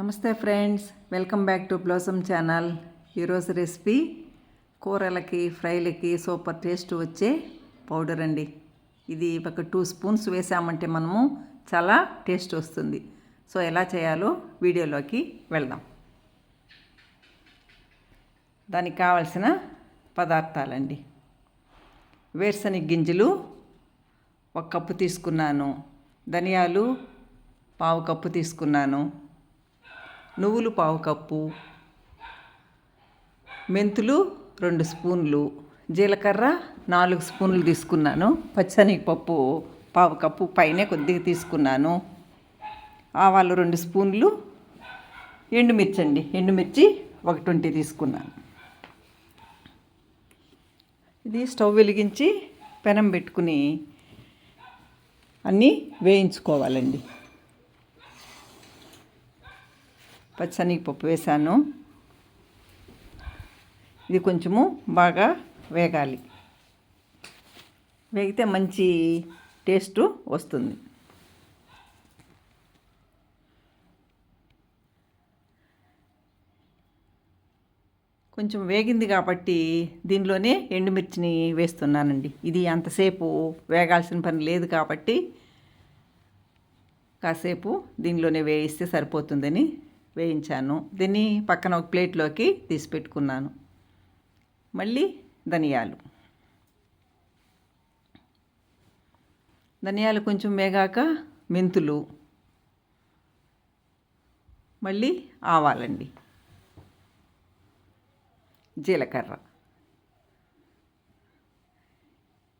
నమస్తే friends welcome back to Blossom channel. ఈరోజు recipe కూరలకి ఫ్రైలకి సూపర్ టేస్ట్ వచ్చే పౌడర్ అండి. ఇది ఒక టూ స్పూన్స్ వేసామంటే మనము చాలా టేస్ట్ వస్తుంది. సో ఎలా చేయాలో వీడియోలోకి వెళ్దాం. దానికి కావలసిన పదార్థాలండి. వేరుశనగ గింజలు ఒక కప్పు తీసుకున్నాను. ధనియాలు పావు కప్పు తీసుకున్నాను. నువ్వులు పావు కప్పు మెంతులు రెండు స్పూన్లు జీలకర్ర నాలుగు స్పూన్లు తీసుకున్నాను పచ్చనిపప్పు పావు కప్పు పైనే కొద్దిగా తీసుకున్నాను. ఆవాలు రెండు స్పూన్లు ఎండుమిర్చి అండి ఎండుమిర్చి ఒక ట్వంటీ తీసుకున్నాను. ఇది స్టవ్ వెలిగించి పెనం పెట్టుకుని అన్నీ వేయించుకోవాలండి. పచ్చనగపప్పు వేసాను. ఇది కొంచెము బాగా వేగాలి. వేగితే మంచి టేస్ట్ వస్తుంది. కొంచెం వేగింది కాబట్టి దీనిలోనే ఎండుమిర్చిని వేస్తున్నానండి. ఇది అంతసేపు వేగాల్సిన పని లేదు కాబట్టి కాసేపు దీనిలోనే వేయిస్తే సరిపోతుందని వేయించాను. దీన్ని పక్కన ఒక ప్లేట్లోకి తీసి పెట్టుకున్నాను. మళ్ళీ ధనియాలు. ధనియాలు కొంచెం వేగాక మెంతులు. మళ్ళీ ఆవాలండి. జీలకర్ర.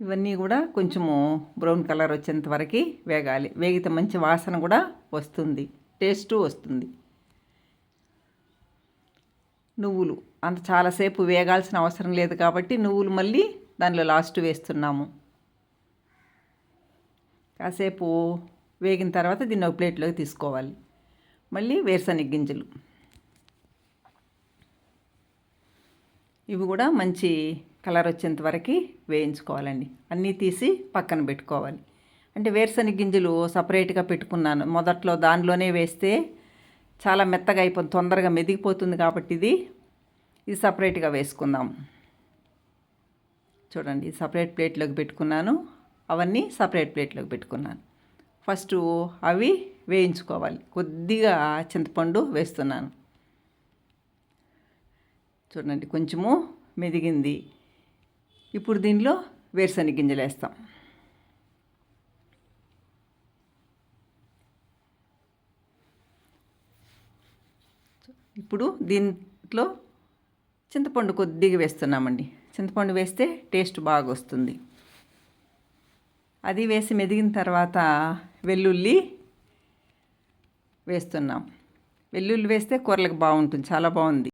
ఇవన్నీ కూడా కొంచెము బ్రౌన్ కలర్ వచ్చేంత వరకు వేగాలి. వేగితే మంచి వాసన కూడా వస్తుంది. టేస్టు వస్తుంది. నువ్వులు. అంత చాలాసేపు వేగాల్సిన అవసరం లేదు కాబట్టి నువ్వులు మళ్ళీ దానిలో లాస్ట్ వేస్తున్నాము. కాసేపు వేగిన తర్వాత దీన్ని ఒక ప్లేట్లోకి తీసుకోవాలి. మళ్ళీ వేరుశనగ గింజలు. ఇవి కూడా మంచి కలర్ వచ్చేంత వరకు వేయించుకోవాలండి. అన్నీ తీసి పక్కన పెట్టుకోవాలి. అంటే వేరుశనగ గింజలు సపరేట్గా పెట్టుకున్నాను. మొదట్లో దానిలోనే వేస్తే చాలా మెత్తగా అయిపోతుంది తొందరగా మెదిగిపోతుంది కాబట్టి ఇది ఇది సపరేట్గా వేసుకుందాం. చూడండి సపరేట్ ప్లేట్లోకి పెట్టుకున్నాను. అవన్నీ సపరేట్ ప్లేట్లోకి పెట్టుకున్నాను. ఫస్ట్ అవి వేయించుకోవాలి. కొద్దిగా చింతపండు వేస్తున్నాను. చూడండి కొంచెము మెదిగింది. ఇప్పుడు దీనిలో వేరుశనగ గింజలు వేస్తాం. ఇప్పుడు దీంట్లో చింతపండు కొద్దిగా వేస్తున్నామండి. చింతపండు వేస్తే టేస్ట్ బాగా వస్తుంది. అది వేసి మెదిగిన తర్వాత వెల్లుల్లి వేస్తున్నాం. వెల్లుల్లి వేస్తే కూరలకు బాగుంటుంది చాలా బాగుంది.